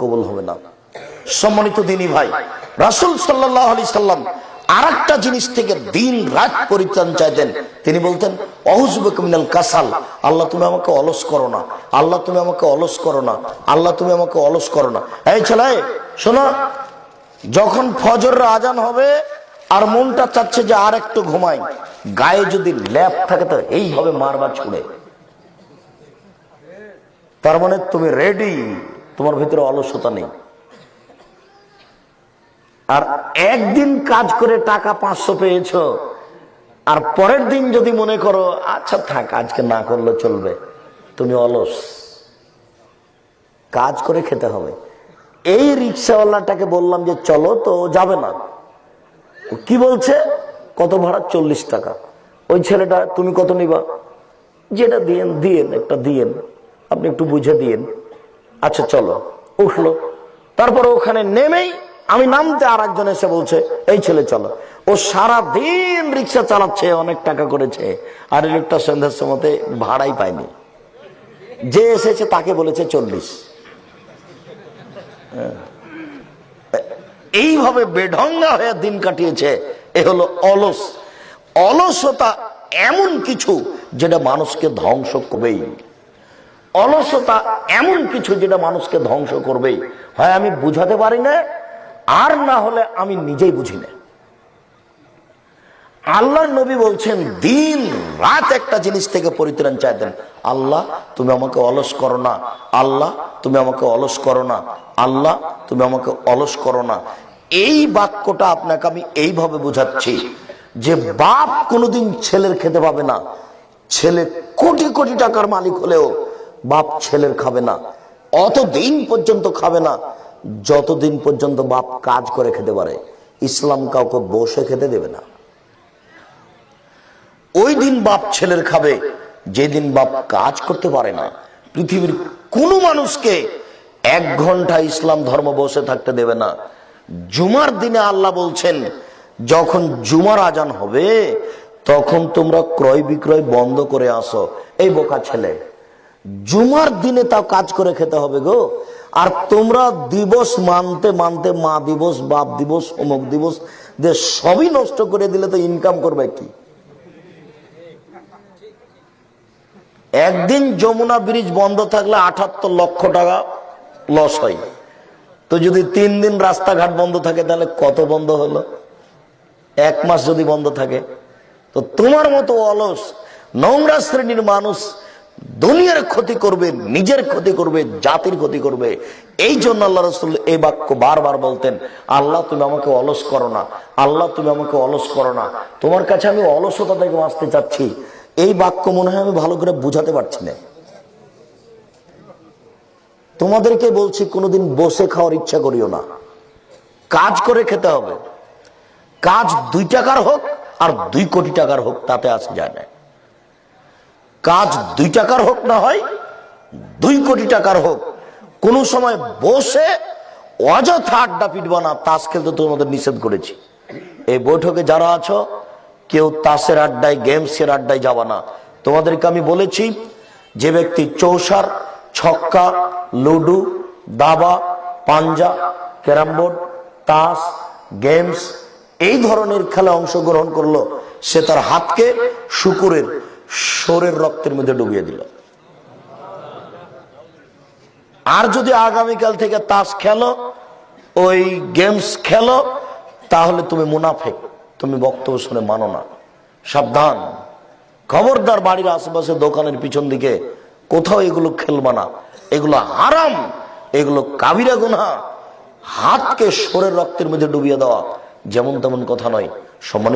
কবল হবে না। সম্মানিত দিনী ভাই, রাসুল সাল্লাহ আলি সাল্লাম আর একটা জিনিস থেকে দিন রাত পরিত্রাণ চাইতেন। তিনি বলতেন অহুজুবিনাল কাসাল, আল্লাহ তুমি আমাকে অলস করো না, আল্লাহ তুমি আমাকে অলস করো না, আল্লাহ তুমি আমাকে অলস করো না। এই ছেলে, শোনো, যখন ফজর আজান হবে আর মনটা চাচ্ছে যে আর একটু ঘুমাই, গায়ে যদি ল্যাপ থাকে তো এই হবে মারবার ছুড়ে। তার মানে তুমি রেডি তোমার ভিতরে অলসতা নেই। আর একদিন কাজ করে টাকা পাঁচশো পেয়েছ, আর পরের দিন যদি মনে করো আচ্ছা থাক, আজকে না করলে চলবে। তুমি অলস। কাজ করে খেতে হবে। এই রিক্সাওয়ালাটাকে বললাম যে, চলো তো, যাবে না। কি বলছে? কত ভাড়া? চল্লিশ টাকা। ওই ছেলেটা, তুমি কত নিবা? যেটা দিয়েন দিয়েন, একটা দিয়েন। আপনি একটু বুঝে দিয়েন। আচ্ছা চলো। উঠল। তারপর ওখানে নেমেই আমি নামতে আর একজন এসে বলছে, এই ছেলে, চলো। ও সারা দিন রিক্সা চালাচ্ছে, অনেক টাকা করেছে। আর লোকটা সন্ধ্যার সময়তে ভাড়াই পায়নি। যে এসেছে তাকে বলেছে চল্লিশ। এইভাবে বেঢঙ্গা হয়ে দিন কাটিয়েছে, এ হলো অলস। অলসতা এমন কিছু যেটা মানুষকে ধ্বংস করবেই। অলসতা এমন কিছু যেটা মানুষকে ধ্বংস করবেই হয় আমি বুঝাতে পারি না, আর না হলে আমি নিজেই বুঝি না। আল্লাহর নবী বলছেন, দিন রাত একটা জিনিস থেকে পরিত্রাণ চাইতেন আল্লাহ, তুমি আমাকে অলস করো না। আল্লাহ, তুমি আমাকে অলস করো না। আল্লাহ, তুমি আমাকে অলস করো না। এই বাক্যটা আপনাকে আমি এইভাবে বুঝাচ্ছি যে বাপ কোনোদিন ছেলের খেতে পাবে না। ছেলে কোটি কোটি টাকার মালিক হলেও বাপ ছেলের খাবে না অত দিন পর্যন্ত খাবে না, যতদিন পর্যন্ত বাপ কাজ করে খেতে পারে, ইসলাম কাউকে বসে খেতে দেবে না। ওই দিন বাপ ছেলের খাবে, যেদিন বাপ কাজ করতে পারে না, পৃথিবীর কোন মানুষকে এক ঘণ্টা ইসলাম ধর্ম বসে থাকতে দেবে না। জুমার দিনে আল্লাহ বলছেন, যখন জুমার আজান হবে, তখন তোমরা ক্রয় বিক্রয় বন্ধ করে আসো, এই বোকা ছেলে। জুমার দিনে তাও কাজ করে খেতে হবে গো। আর তোমরা দিবস মানতে মানতে মা দিবস, বাপ দিবস, অমুক দিবস, যে সবই নষ্ট করে দিলে তো ইনকাম করবে কি? একদিন যমুনা ব্রিজ বন্ধ থাকলে আঠাত্তর লক্ষ টাকা লস হয়। তো যদি তিন দিন রাস্তাঘাট বন্ধ থাকে তাহলে কত বন্ধ হলো? এক মাস যদি বন্ধ থাকে। তো তোমার মতো অলস, নোংরা শ্রেণির মানুষ দুনিয়ার ক্ষতি করবে, নিজের ক্ষতি করবে, জাতির ক্ষতি করবে। এই জন্য আল্লাহ রসুল এই বাক্য বারবার বলতেন, আল্লাহ, তুমি আমাকে অলস করো না। আল্লাহ, তুমি আমাকে অলস করো না। তোমার কাছে আমি অলসতা থেকে বাঁচতে চাচ্ছি। এই বাক্য মনে হয় আমি ভালো করে বুঝাতে পারছি না। তোমাদেরকে বলছি, কোনোদিন বসে খাওয়ার ইচ্ছা করিও না। কাজ করে খেতে হবে। কাজ দুই টাকার হোক আর দুই কোটি টাকার হোক, তাতে আসা যায় না। কাজ দুই টাকার হোক না হয়, দুই কোটি টাকার হোক, কোন সময় বসে অযথা আড্ডা পিটবা না, তাস খেলতে তোমাদের নিষেধ করেছি। এই বৈঠকে যারা আছো, কেউ তাসের আড্ডায়, গেমসের আড্ডায় যাবা না। তোমাদেরকে আমি বলেছি, যে ব্যক্তি চৌসার, ছক্কা, লুডু, দাবা, পাঞ্জা, ক্যারাম বোর্ড, তাস, গেমস, এই ধরনের খেলা অংশগ্রহণ করল, সে তার হাতকে শুকুরের সোরের রক্তের মধ্যে ডুবিয়ে দিল। আর যদি আগামীকাল থেকে তাস খেলো, ওই গেমস খেলো, তাহলে তুমি মুনাফেক। তুমি বক্তব্য শুনে মানো না। সাবধান। খবরদার বাড়ির আশেপাশে দোকানের পিছন দিকে কোথাও এগুলো খেলবা না। এগুলো হারাম। এগুলো কাবিরা গুনা হাতকে সোরের রক্তের মধ্যে ডুবিয়ে দেওয়া যেমন তেমন কথা নয়। সম্মানিত